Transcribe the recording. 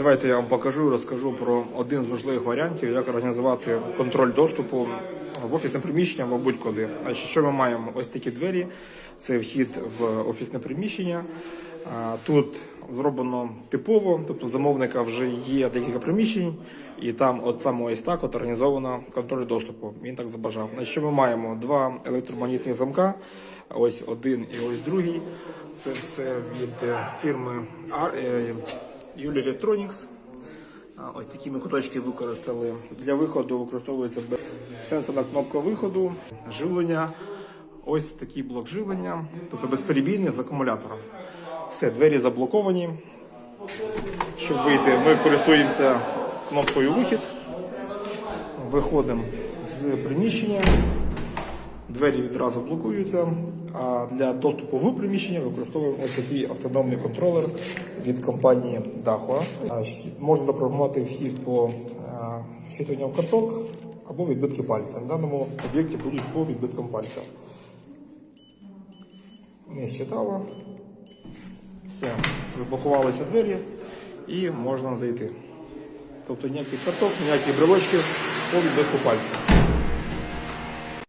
Давайте я вам покажу і розкажу про один з можливих варіантів, як організувати контроль доступу в офісне приміщення або будь-куди. А що ми маємо? Ось такі двері. Це вхід в офісне приміщення. Тут зроблено типово, тобто замовника вже є декілька приміщень, і там от саме ось так от організовано контроль доступу. Він так забажав. Значить, що ми маємо? Два електромагнітних замка. Ось один і ось другий. Це все від фірми е, Юлі Electronics. Ось такі ми куточки використали. Для виходу використовується сенсорна кнопка виходу, живлення. Ось такий блок живлення, тобто безперебійний з акумулятором. Все, двері заблоковані. Щоб вийти, ми користуємося кнопкою вихід. Виходимо з приміщення. Двері відразу блокуються. А для доступу в приміщення використовуємо ось такий автономний контролер від компанії Dahua. Можна запрограмувати вхід по а, щитуванням карток або відбитки пальця. На даному об'єкті будуть по відбиткам пальця. Не щитало. Все, заблокувалися двері і можна зайти. Тобто ніяких карток, ніяких брелочків по відбитку пальця.